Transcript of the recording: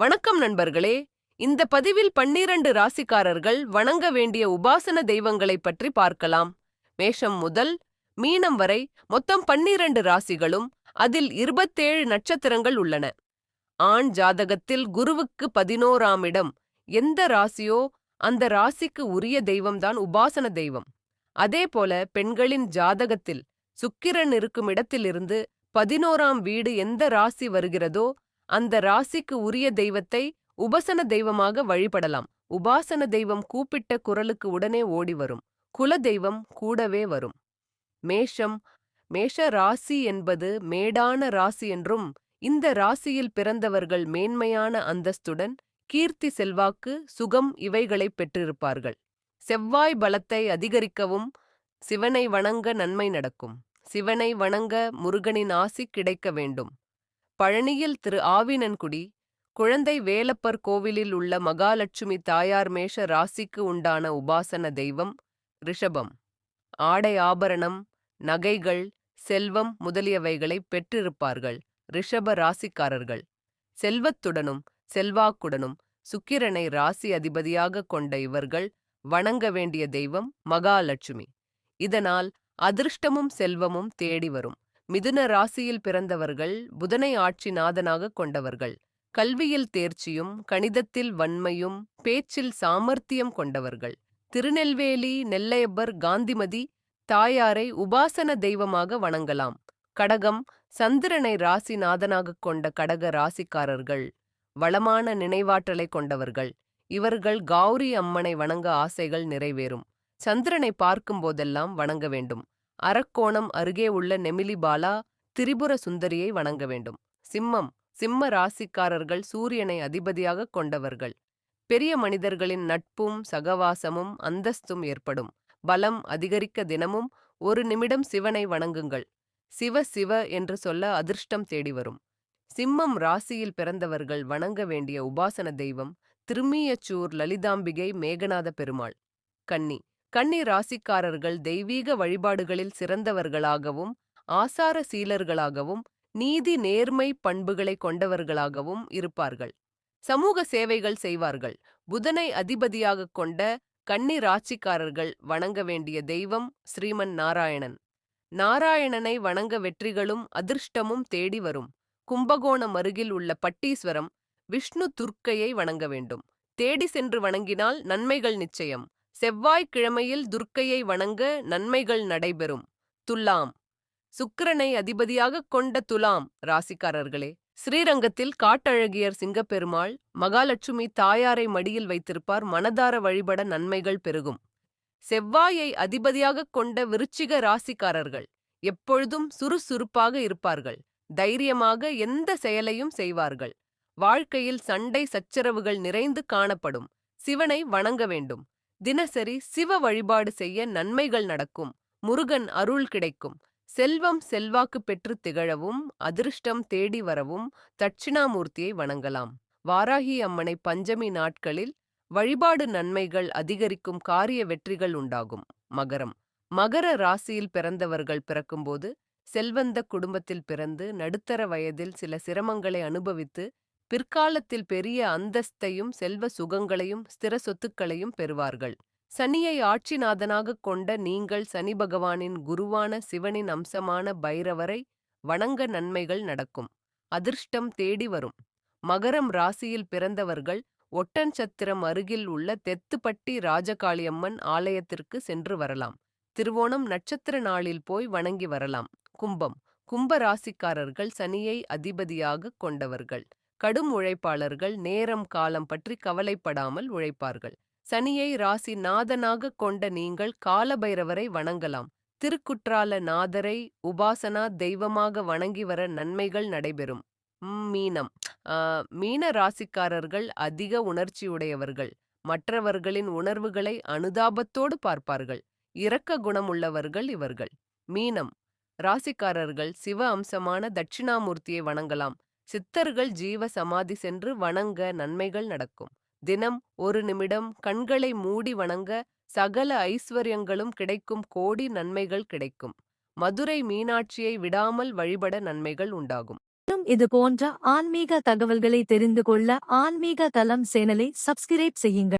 வணக்கம் நண்பர்களே. இந்த பதிவில் பன்னிரண்டு ராசிக்காரர்கள் வணங்க வேண்டிய உபாசன தெய்வங்களைப் பற்றி பார்க்கலாம். மேஷம் முதல் மீனம் வரை மொத்தம் பன்னிரண்டு ராசிகளும் அதில் இருபத்தேழு நட்சத்திரங்கள் உள்ளன. ஆண் ஜாதகத்தில் குருவுக்கு பதினோராம் இடம். எந்த ராசியோ அந்த ராசிக்கு உரிய தெய்வம்தான் உபாசன தெய்வம். அதேபோல பெண்களின் ஜாதகத்தில் சுக்கிரன் இருக்கும் இடத்திலிருந்து பதினோராம் வீடு எந்த ராசி வருகிறதோ அந்த ராசிக்கு உரிய தெய்வத்தை உபசன தெய்வமாக வழிபடலாம். உபாசன தெய்வம் கூப்பிட்ட குரலுக்கு உடனே ஓடி வரும். குல தெய்வம் கூடவே வரும். மேஷம் மேஷ ராசி என்பது மேடான ராசி என்றும் இந்த ராசியில் பிறந்தவர்கள் மேன்மையான அந்தஸ்துடன் கீர்த்தி செல்வாக்கு சுகம் இவைகளைப் பெற்றிருப்பார்கள். செவ்வாய் பலத்தை அதிகரிக்கவும் சிவனை வணங்க நன்மை நடக்கும். சிவனை வணங்க முருகனின் ஆசி கிடைக்க வேண்டும். பழனியில் திரு. ஆவினன்குடி குழந்தை வேலப்பர் கோவிலில் உள்ள மகாலட்சுமி தாயார் மேஷ ராசிக்கு உண்டான உபாசன தெய்வம் ரிஷபம். ஆடை ஆபரணம் நகைகள் செல்வம் முதலியவைகளை பெற்றிருப்பார்கள் ரிஷப ராசிக்காரர்கள். செல்வத்துடனும் செல்வாக்குடனும் சுக்கிரனை ராசி அதிபதியாக கொண்ட இவர்கள் வணங்க வேண்டிய தெய்வம் மகாலட்சுமி. இதனால் அதிர்ஷ்டமும் செல்வமும் தேடி வரும். மிதுன ராசியில் பிறந்தவர்கள் புதனை ஆட்சி நாதனாக கொண்டவர்கள். கல்வியில் தேர்ச்சியும் கணிதத்தில் வன்மையும் பேச்சில் சாமர்த்தியம் கொண்டவர்கள். திருநெல்வேலி நெல்லையப்பர் காந்திமதி தாயாரை உபாசன தெய்வமாக வணங்கலாம். கடகம் சந்திரனை ராசி நாதனாகக் கொண்ட கடக ராசிக்காரர்கள் வளமான நினைவாற்றலை கொண்டவர்கள். இவர்கள் கௌரி அம்மனை வணங்க ஆசைகள் நிறைவேறும். சந்திரனை பார்க்கும் போதெல்லாம் வணங்க வேண்டும். அரக்கோணம் அருகே உள்ள நெமிலிபாலா திரிபுர சுந்தரியை வணங்க வேண்டும். சிம்மம் சிம்ம ராசிக்காரர்கள் சூரியனை அதிபதியாக கொண்டவர்கள். பெரிய மனிதர்களின் நட்பும் சகவாசமும் அந்தஸ்தும் ஏற்படும். பலம் அதிகரிக்க தினமும் ஒரு நிமிடம் சிவனை வணங்குங்கள். சிவ சிவ என்று சொல்ல அதிர்ஷ்டம் தேடி வரும். சிம்மம் ராசியில் பிறந்தவர்கள் வணங்க வேண்டிய உபாசன தெய்வம் திருமியச்சூர் லலிதாம்பிகை மேகநாத பெருமாள். கன்னி கன்னி ராசிக்காரர்கள் தெய்வீக வழிபாடுகளில் சிறந்தவர்களாகவும் ஆசார சீலர்களாகவும் நீதி நேர்மை பண்புகளை கொண்டவர்களாகவும் இருப்பார்கள். சமூக சேவைகள் செய்வார்கள். புதனை அதிபதியாகக் கொண்ட கன்னி ராசிக்காரர்கள் வணங்க வேண்டிய தெய்வம் ஸ்ரீமன் நாராயணன். நாராயணனை வணங்க வெற்றிகளும் அதிர்ஷ்டமும் தேடி வரும். கும்பகோணம் அருகில் உள்ள பட்டீஸ்வரம் விஷ்ணு துர்க்கையை வணங்க வேண்டும். தேடி சென்று வணங்கினால் நன்மைகள் நிச்சயம். செவ்வாய்க்கிழமையில் துர்க்கையை வணங்க நன்மைகள் நடைபெறும். துலாம். சுக்கிரனை அதிபதியாகக் கொண்ட துலாம் ராசிக்காரர்களே ஸ்ரீரங்கத்தில் காட்டழகியர் சிங்கப்பெருமாள் மகாலட்சுமி தாயாரை மடியில் வைத்திருப்பார் மனதார வழிபட நன்மைகள் பெருகும். செவ்வாயை அதிபதியாகக் கொண்ட விருச்சிக ராசிக்காரர்கள் எப்பொழுதும் சுறுசுறுப்பாக இருப்பார்கள். தைரியமாக எந்த செயலையும் செய்வார்கள். வாழ்க்கையில் சண்டை சச்சரவுகள் நிறைந்து காணப்படும். சிவனை வணங்க வேண்டும். தினசரி சிவ வழிபாடு செய்ய நன்மைகள் நடக்கும். முருகன் அருள் கிடைக்கும். செல்வம் செல்வாக்கு பெற்று திகழவும் அதிர்ஷ்டம் தேடி வரவும் தட்சிணாமூர்த்தியை வணங்கலாம். வாராகி அம்மனை பஞ்சமி நாட்களில் வழிபாடு நன்மைகள் அதிகரிக்கும் காரிய வெற்றிகள் உண்டாகும். மகரம். மகர ராசியில் பிறந்தவர்கள் பிறக்கும்போது செல்வந்த குடும்பத்தில் பிறந்து நடுத்தர வயதில் சில சிரமங்களை அனுபவித்து பிற்காலத்தில் பெரிய அந்தஸ்தையும் செல்வ சுகங்களையும் ஸ்திர சொத்துக்களையும் பெறுவார்கள். சனியை ஆட்சிநாதனாகக் கொண்ட நீங்கள் சனி பகவானின் குருவான சிவனின் அம்சமான பைரவரை வணங்க நன்மைகள் நடக்கும். அதிர்ஷ்டம் தேடி வரும். மகரம் ராசியில் பிறந்தவர்கள் ஒட்டன்சத்திரம் அருகில் உள்ள தெத்துப்பட்டி ராஜகாளியம்மன் ஆலயத்திற்கு சென்று வரலாம். திருவோணம் நட்சத்திர நாளில் போய் வணங்கி வரலாம். கும்பம். கும்ப ராசிக்காரர்கள் சனியை அதிபதியாக கொண்டவர்கள். கடும் உழைப்பாளர்கள் நேரம் காலம் பற்றி கவலைப்படாமல் உழைப்பார்கள். சனியை ராசி நாதனாக கொண்ட நீங்கள் காலபைரவரை வணங்கலாம். திருக்குற்றால நாதரை உபாசனா தெய்வமாக வணங்கி வர நன்மைகள் நடைபெறும். மீனம். மீன ராசிக்காரர்கள் அதிக உணர்ச்சியுடையவர்கள். மற்றவர்களின் உணர்வுகளை அனுதாபத்தோடு பார்ப்பார்கள். இரக்க குணமுள்ளவர்கள் இவர்கள். மீனம். ராசிக்காரர்கள் சிவ அம்சமான தட்சிணாமூர்த்தியை வணங்கலாம். சித்தர்கள் ஜீவ சமாதி சென்று வணங்க நன்மைகள் நடக்கும். தினம் ஒரு நிமிடம் கண்களை மூடி வணங்க சகல ஐஸ்வர்யங்களும் கிடைக்கும் கோடி நன்மைகள் கிடைக்கும். மதுரை மீனாட்சியை விடாமல் வழிபட நன்மைகள் உண்டாகும். மேலும் இது போன்ற ஆன்மீக தகவல்களை தெரிந்து கொள்ள ஆன்மீக தளம் சேனலை சப்ஸ்கிரைப் செய்யுங்கள்.